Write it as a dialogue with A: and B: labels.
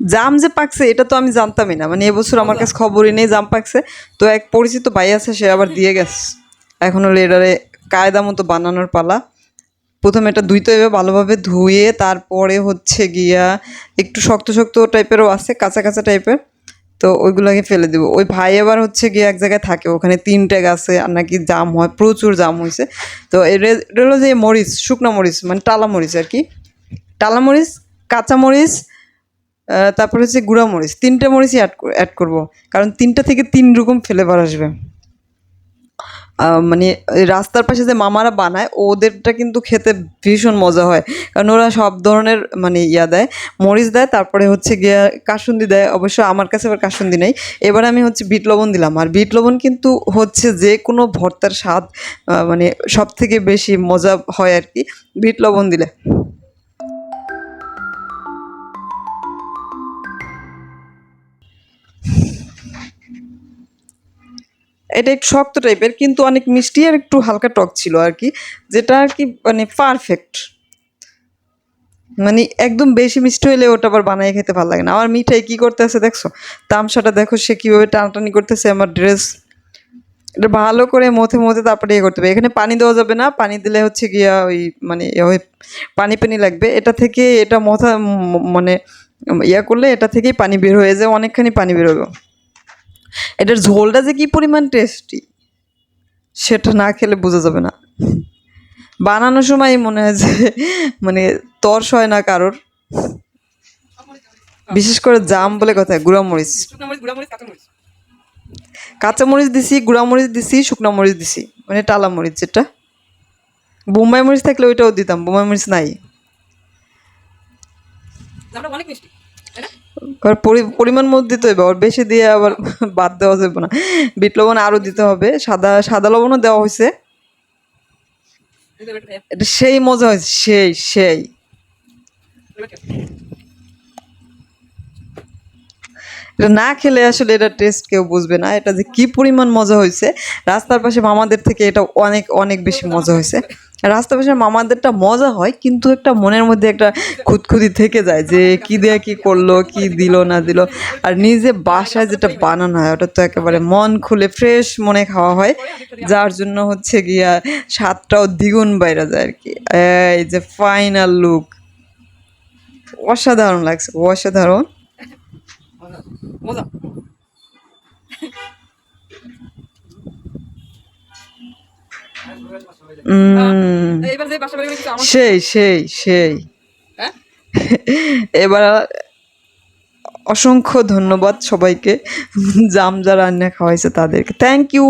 A: জাম যে পাকছে, এটা তো আমি জানতামই না। মানে এবছর আমার কাছে খবরই নেই জাম পাকছে। তো এক পরিচিত ভাই আছে, সে আবার দিয়ে গেছে। এখন হলো এটারে কায়দা মতো বানানোর পালা। প্রথমে এটা ধুইতে হবে ভালোভাবে ধুয়ে, তারপরে হচ্ছে গিয়া একটু শক্ত শক্ত টাইপেরও আছে, কাঁচা কাঁচা টাইপের। তো ওইগুলোকে ফেলে দেবো। ওই ভাই আবার হচ্ছে গিয়ে এক জায়গায় থাকে, ওখানে তিনটে গাছে আর নাকি জাম হয়, প্রচুর জাম হয়েছে তো এটা হলো যে মরিচ, শুকনো মরিচ মানে টালা মরিচ আর কি। টালা মরিচ, কাঁচা মরিচ তারপর হচ্ছে গুঁড়া মরিচ। তিনটে মরিচই অ্যাড অ্যাড করব। কারণ তিনটা থেকে তিন রকম ফ্লেভার আসবে। মানে রাস্তার পাশে যে মামারা বানায়, ওদেরটা কিন্তু খেতে ভীষণ মজা হয়। কারণ ওরা সব ধরনের মানে ইয়া দেয়। মরিচ দেয়, তারপরে হচ্ছে গিয়ে কাসুন্দি দেয়। অবশ্য আমার কাছে আবার কাসুন্দি নেই। এবার আমি হচ্ছে বিট লবণ দিলাম। আর বিট লবণ কিন্তু হচ্ছে যে কোনো ভর্তার স্বাদ মানে সব থেকে বেশি মজা হয় আর কি। বিট লবণ দিলে। এটা একটু শক্ত টাইপের কিন্তু অনেক মিষ্টি আর একটু হালকা টক ছিল আর কি, যেটা আর কি মানে পারফেক্ট মানে একদম বেশি মিষ্টি হলে ওটা আবার বানিয়ে খেতে ভালো লাগে না। আমার মিঠাই কি করতেছে দেখছ? তামসাটা দেখো সে কীভাবে টানাটানি করতেছে আমার ড্রেস এটা ভালো করে মথে মথে তারপরে ইয়ে করতে হবে। এখানে পানি দেওয়া যাবে না, পানি দিলে হচ্ছে গিয়া ওই মানে ওই পানি পানি লাগবে। এটা থেকে এটা মথা মানে ইয়া করলে এটা থেকেই পানি বের হয়ে যায়, অনেকখানি পানি বের হবে এটার ঝোলটা যে কি পরিমাণ টেস্টি সেটা না খেলে বোঝা যাবে না। বানানোর সময় মনে হয় যে মানে তর্স হয় না কারোর। বিশেষ করে জাম বলে কথা, গুঁড়ামরিচ।
B: মরিচ গুঁড়া মরিচ কাঁচা মরিচ
A: কাঁচামরিচ দিছি, গুঁড়ামরিচ দিছি, শুকনো মরিচ দিছি মানে টালা মরিচ যেটা। বোম্বাই মরিচ থাকলে ওইটাও দিতাম, বোম্বাই মরিচ নাই।
B: অনেক মিষ্টি।
A: পরিমাণ মতো দিতে হবে। আবার বেশি দিয়ে আবার বাদ দেওয়া যাবে না। বিট লবণ আরও দিতে হবে। সাদা সাদা লবণও দেওয়া হয়েছে। এটা সেই মজা হয়েছে, সেই সেই। এটা না খেলে আসলে এটা টেস্ট কেউ বুঝবে না। এটা যে কি পরিমাণ মজা হয়েছে। রাস্তার পাশে মামাদের থেকে এটা অনেক অনেক বেশি মজা হয়েছে। রাস্তার পাশে মামাদেরটা মজা হয়, কিন্তু একটা মনের মধ্যে একটা খুঁতখুতি থেকে যায় যে কি দেয়া কি করল, কি দিল, না দিল। আর নিজে বাসায় যেটা বানানো হয়, ওটা তো একেবারে মন খুলে ফ্রেশ মনে খাওয়া হয়। যার জন্য হচ্ছে গিয়া স্বাদটাও দ্বিগুণ বাইরে যায় আর কি এই যে ফাইনাল লুক অসাধারণ লাগছে, অসাধারণ।
B: মজা
A: উম,
B: এইবার যে বাসা বাড়ি কিছু আমার
A: সেই সেই সেই।
B: হ্যাঁ?
A: এবার অসংখ্য ধন্যবাদ সবাইকে। জাম যা রান্না খাওয়াইছে তাদেরকে। Thank you